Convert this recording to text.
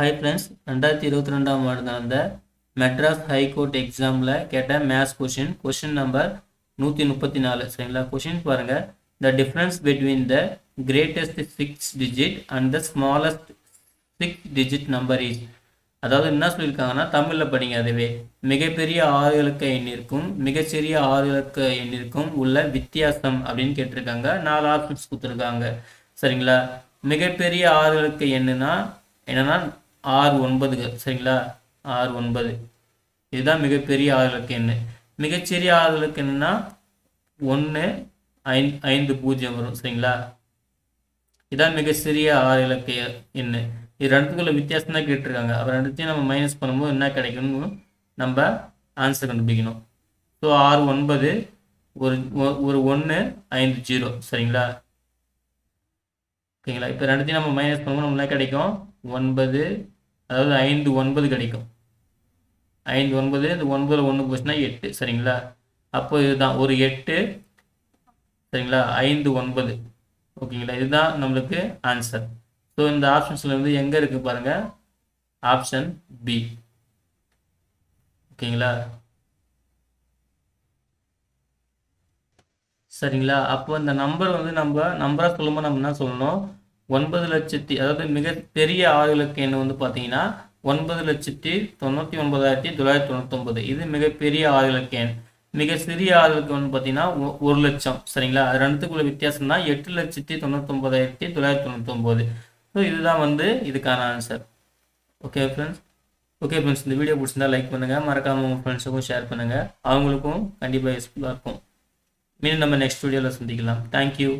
Hi friends ரெண்டாயிரத்தி இருபத்தி ரெண்டாம் ஆண்டு நடந்த மெட்ராஸ் ஹைகோர்ட் எக்ஸாமில் கேட்ட மேத்ஸ் கொஷின் கொஷின் நம்பர் நூற்றி முப்பத்தி நாலு. சரிங்களா? கொஷின் பாருங்கள் the difference between the greatest six digit and the smallest six digit number is அதாவது என்ன சொல்லியிருக்காங்கன்னா தமிழில் படிங்க அதுவே. மிகப்பெரிய ஆறு இலக்க எண்ணிற்கும் மிகச்சிறிய ஆறு இலக்க எண்ணிற்கும் உள்ள வித்தியாசம் அப்படின்னு கேட்டிருக்காங்க. நாலு ஆப்ஷன்ஸ் கொடுத்துருக்காங்க. சரிங்களா? மிகப்பெரிய ஆறு இலக்க எண்ணுனா என்னன்னா ஆறு ஒன்பதுகள் சரிங்களா? ஆறு ஒன்பது. இதுதான் மிகப்பெரிய ஆறு இலக்க எண்ணு. மிகச்சிறிய ஆறு என்னன்னா ஒன்று ஐந்து ஐந்து பூஜ்ஜியம் வரும் சரிங்களா? இதான் மிக சிறிய ஆறு இலக்கு எண்ணு. இது ரெண்டுத்துக்குள்ள வித்தியாசம் தான் கேட்டிருக்காங்க. அப்போ ரெண்டுத்தையும் நம்ம மைனஸ் பண்ணும்போது என்ன கிடைக்கும்னு நம்ம ஆன்சர் கண்டுபிடிக்கணும். ஸோ ஆறு ஒன்பது ஒரு ஒ- ஒரு ஒன்று ஐந்து ஜீரோ சரிங்களா? ஓகேங்களா இப்போ ரெண்டுத்தையும் நம்ம மைனஸ் பண்ணும்போது நம்ம என்ன கிடைக்கும்? ஒன்பது அதாவது ஐந்து ஒன்பது கிடைக்கும். ஐந்து ஒன்பது இந்த ஒன்பது ஒன்று போச்சுன்னா எட்டு சரிங்களா? அப்போ இதுதான் ஒரு எட்டு சரிங்களா? ஐந்து ஒன்பது. ஓகேங்களா? இதுதான் நம்மளுக்கு ஆன்சர் ஸோ இந்த ஆப்ஷன்ஸில் வந்து எங்கே இருக்குது பாருங்கள் ஆப்ஷன் பி ஓகேங்களா? சரிங்களா? அப்போ இந்த நம்பர் வந்து நம்ம நம்பராக சொல்லும்போது நம்ம என்ன சொல்லணும்? ஒன்பது லட்சத்தி அதாவது மிக பெரிய ஆறு எண் வந்து பார்த்தீங்கன்னா ஒன்பது லட்சத்தி தொண்ணூற்றி ஒன்பதாயிரத்தி தொள்ளாயிரத்தி தொண்ணூத்தொம்பது இது மிகப்பெரிய ஆறு இலக்க எண். மிக சிறிய ஆறு வந்து பார்த்தீங்கன்னா ஒரு லட்சம். சரிங்களா? அது ரெண்டுத்துக்குள்ள வித்தியாசம் தான் எட்டு லட்சத்தி தொண்ணூத்தொம்பதாயிரத்தி தொள்ளாயிரத்தி தொண்ணூத்தொம்பது ஸோ இதுதான் வந்து இதுக்கான answer okay friends okay friends இந்த வீடியோ பிடிச்சிருந்தா லைக் பண்ணுங்கள் மறக்காமல் உங்கள் ஃப்ரெண்ட்ஸுக்கும் ஷேர் பண்ணுங்கள் அவங்களுக்கும் கண்டிப்பாக யூஸ்ஃபுல்லாக இருக்கும். மீண்டும் நம்ம நெக்ஸ்ட் வீடியோவில் சந்திக்கலாம். தேங்க்யூ